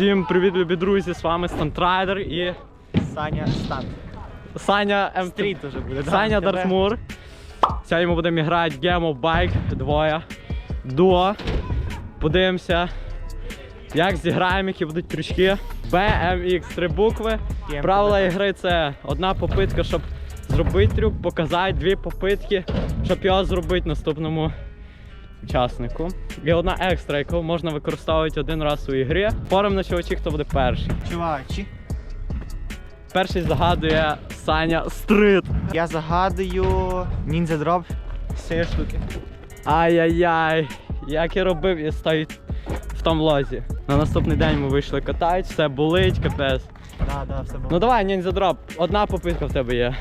Всім привіт, любі друзі! З вами Стантрайдер і Саня Стан. Саня М. Стріт уже буде. Саня тебе. Дартмур. Сьогодні ми будемо грати Game of Bike двоє. Дуо. Подивимося, як зіграємо, які будуть трючки. BMX, три букви. Правила ігри це одна попитка, щоб зробити трюк, показати, дві попитки, щоб його зробити наступному учаснику. І одна екстра, яку можна використовувати один раз у ігрі. Пором на чувачі, хто буде перший. Чувачі. Перший загадує Саня Стрит. Я загадую ніндзя дроп з цієї штуки. Ай-яй-яй. Як я робив і стоїть в тому лозі. На наступний день ми вийшли катати, все болить, капець. Да, да, все. Ну давай, ніндзя дроп. Одна попитка в тебе є.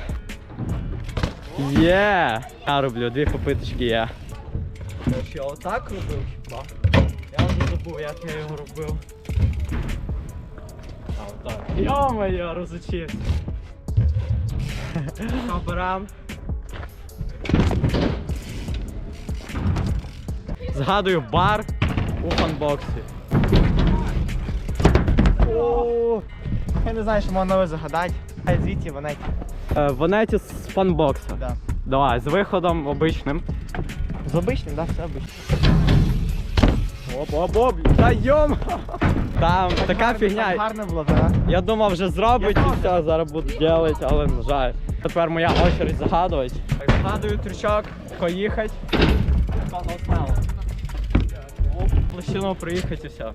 Є! Я роблю, дві попиточки є. Я отак робив хіба? Я вже забув, як я його робив. А, отак. Йо-моє, розучився. Що? Згадую бар у фанбоксі. О, Я не знаю, що можна нове загадати. Звідти вона. Е, Ванеті з фанбокса. Да. Давай, з виходом обичним. З обичним, да, все обичним. Оп, оп, оп, та йом! Там така фігня. так Гарно було, да? Я думав вже зробить і все, зараз буду робити, але на жаль. Тепер моя очередь загадувати. Так, загадую трючок, поїхати. Площину приїхати і все.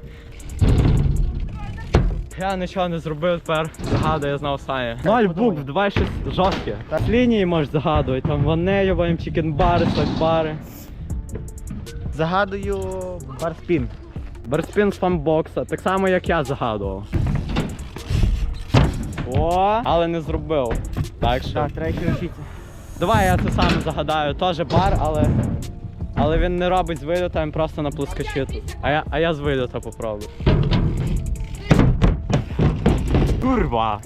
Я нічого не зробив тепер. Загадую, я знав Саня. Ноль букв, давай щось жорстке. Так. Лінії можеш загадувати, там ванею, чікенбари, слайдбари. Загадую барспін. Барспін з фанбокса, так само як я загадував. О, але не зробив. Так що. Так, треба ще. Давай я це саме загадаю. Теж бар, але. Але він не робить з вильота, він просто на плоскочі. А я, а я з вильота попробую. Курва!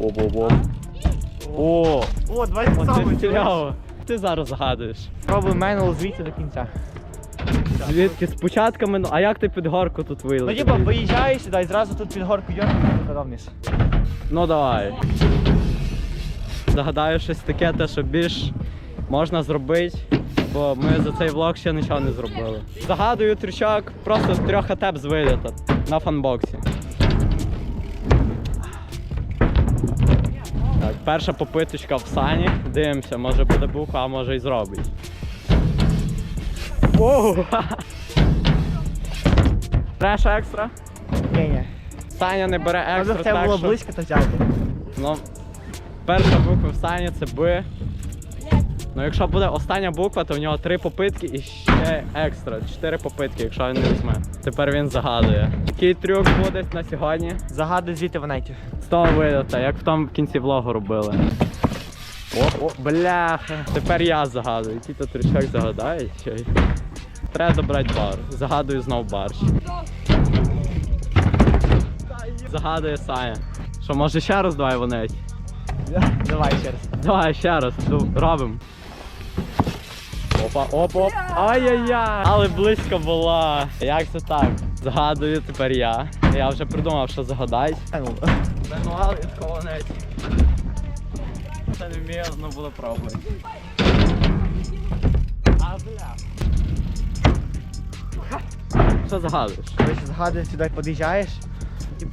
Оп-оп-оп. О! О, давай саме. Ти зараз загадуєш. Пробуй мене звідси до кінця. Звідки з початками, ну а як ти під горку тут Ну, вилетів? типа, виїжджаєш сюди і зразу тут під горку йдеш і туди вниз. Ну давай. Загадаю щось таке, те, що більш можна зробити, бо ми за цей влог ще нічого не зробили. Загадую трючок просто з трьох атеп з виліта на фанбоксі. Перша попиточка в сані. Дивимося, може буде буха, а може і зробить. Оу! Береш екстра? Ні, ні. Саня не бере екстра. Може в тебе так було що- близько, то взяти. Ну, перша буква в Сані це Б. Ну, якщо буде остання буква, то в нього три попитки і ще екстра. Чотири попитки, якщо він не візьме. Тепер він загадує. Який трюк буде на сьогодні? Загадую звідти ванеті. З того вилета, як в тому в кінці влогу робили. О, о, бляха. Тепер я загадую. Який то трючок загадає? Чи? Треба добрати бар. Загадую знов барщ. Загадує Саня. Що, може ще раз давай вонець? Давай ще раз. Давай ще раз, робимо. Опа, оп, оп. Ай-яй-яй! Але близько була. Як це так? Загадую тепер я. Я вже придумав, що загадай. А ну. Мануал від колонець. Це не вмію, ну було пробувати. А бля. Що загадуєш? Короче, загадуєш сюди під'їжджаєш.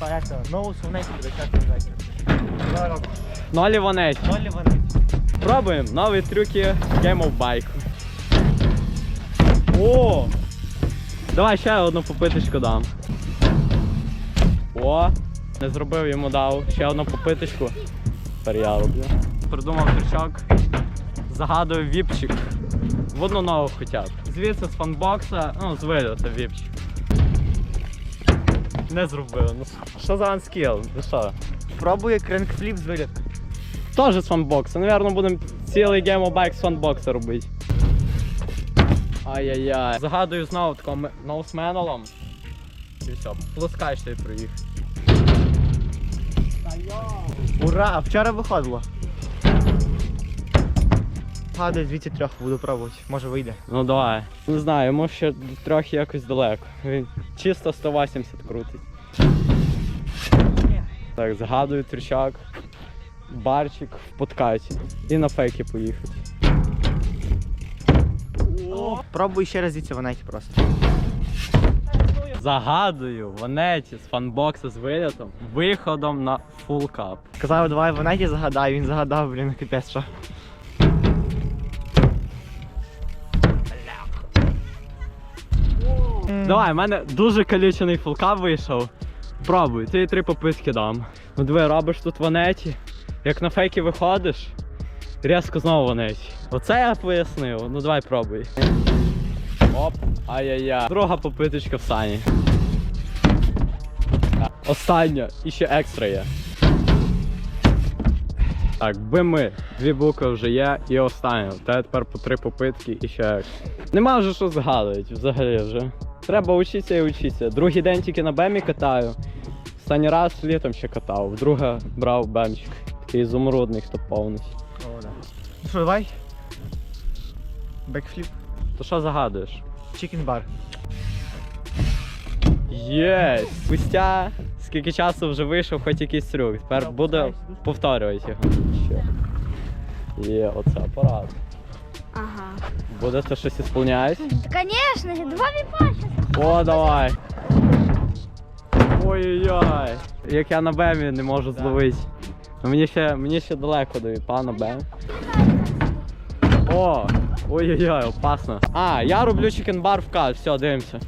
Як це, нову сувнеті до часу взяти. Нолі вонець. Нолі ванеті. Пробуємо нові трюки Game of Bike. О! Давай ще одну попиточку дам. О! Не зробив йому дав. Ще одну попиточку. Тепер я. Придумав трючок. Загадую віпчик. В одну ногу хоча б. Звідси з фанбокса, ну, з виліта віпчик. Не зробив. Ну що за анскіл? Ну що? Пробує кренкфліп з виліту. Теж з фанбокса. Наверно, будемо цілий Bike з фанбокса робити. Ай-яй-яй. Загадую знову таким ноусменалом. І все, плескаєшся і проїхав. Ура! А вчора виходило. Гадаю, звідси трьох буду пробувати. Може вийде. Ну давай. Не знаю, йому ще трохи якось далеко. Він чисто 180 крутить. Так, згадую трючак, барчик в подкаті. І на фейки поїхати. Пробуй ще раз звідси ванеті просто. Загадую ванеті з фанбокса з вилітом, виходом на фул кап. Казав, давай ванеті загадай, він загадав, блін, капець що. Давай, в мене дуже калічений фулкап вийшов. Пробуй, ти три попитки дам. Ну диви, робиш тут ванеті. Як на фейки виходиш, різко знову ванеті. Оце я пояснив. Ну давай пробуй. Оп, ай-яй-яй. Друга попиточка в сані. Остання, і ще екстра є. Так, би ми. Дві букви вже є і остання. Та тепер по три попитки і ще екстра. Нема вже що згадувати взагалі вже. Треба вчитися і вчитися. Другий день тільки на бемі катаю. Останній раз літом ще катав. Вдруге брав бемчик. Такий ізумрудний, хто повний. Що, давай? Бекфліп. То що загадуєш? Чікен бар. Є! Спустя скільки часу вже вийшов хоч якийсь трюк. Тепер буде повторювати його. Ще. Є, оце апарат. Ага. Буде це щось ісполняти? Конечно, два віпа. О, давай. Ой-ой-ой. Як я на бемі не можу зловити. Ну, Мені ще, мені ще далеко до віпа на бем. О! Ой-ой-ой, опасно. А, я роблю чикен-бар в кат, все, дивимося.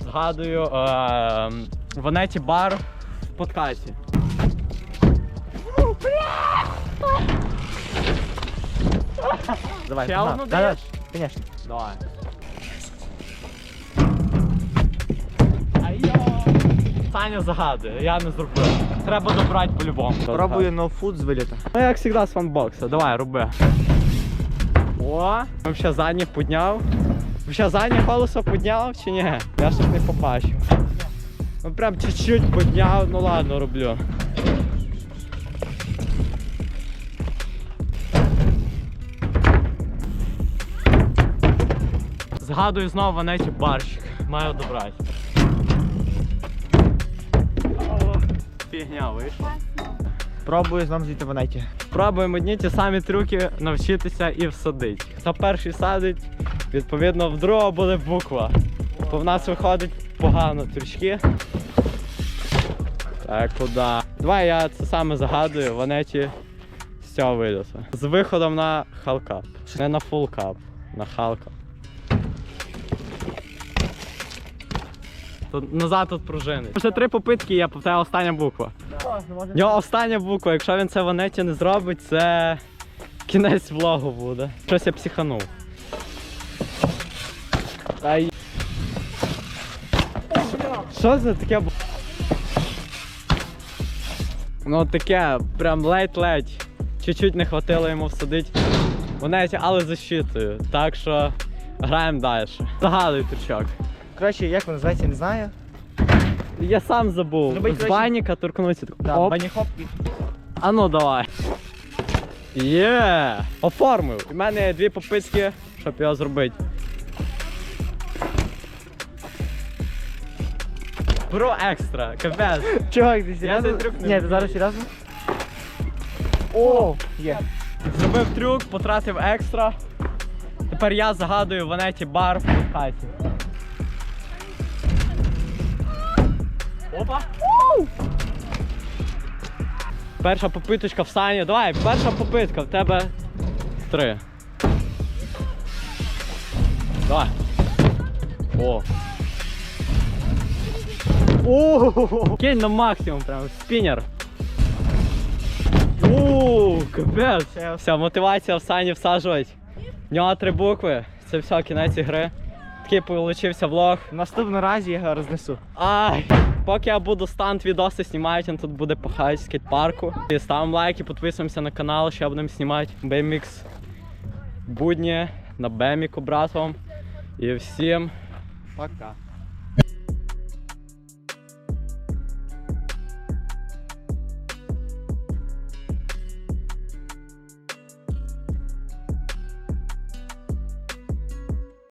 Згадую е, Ванеті бар в подкаті. Давай, Ще одну Да, да, даєш? Конечно. Давай. Саня загадує, я не зробив. Треба добрати по-любому. Пробую ноу-фуд з виліта. Ну як завжди з фанбокса. Давай, роби. О, взагалі заднє підняв. Взагалі заднє колесо підняв чи ні? Я щось не побачив. Ну прям чуть-чуть підняв, ну ладно, роблю. Згадую знову ванеті барщик. Маю добрати. Фігня вийшла. Пробую знову звідти ванеті. Пробуємо одні ті самі трюки навчитися і всадити. Хто перший садить, відповідно в другого буде буква. Бо в нас виходить погано трючки. Так, куди? Давай я це саме загадую, ванеті з цього виліту. З виходом на халкап. Не на фулкап, на халкап. Тут назад тут пружини. Ще три попитки є, це остання буква. В нього остання буква, якщо він це в анеті не зробить, це кінець влогу буде. Щось я психанув. Ай. Що це таке? Ну таке, прям ледь-ледь. Чуть-чуть не хватило йому всадити в анеті, але защитою. Так що граємо далі. Загадуй трючок. Коротше, як він називається, не знаю. Я сам забув. Зроби, З коротше- баніка торкнувся. Да, Оп. баніхоп і А ну давай. Є! Оформив. У мене є дві попитки, щоб його зробити. Бро екстра, капець. Чувак, ти серйозно? цей трюк не Ні, ти вмію. зараз серйозно? О, є. Зробив трюк, потратив екстра. Тепер я загадую в анеті бар в подкаті. Опа! Перша попиточка в Сані. Давай, перша попитка, в тебе три. Давай. О. О, кинь на максимум прям, спінер. О, капець. Все, мотивація в Сані всаджувати. В нього три букви. Це все, кінець ігри. Такий получився влог. В наступному разі я його рознесу. Ай, поки я буду стант відоси знімати, він тут буде пахати скейт-парку. І ставимо лайки, підписуємося на канал, ще будемо знімати BMX будні на BMX братом. І всім Пока.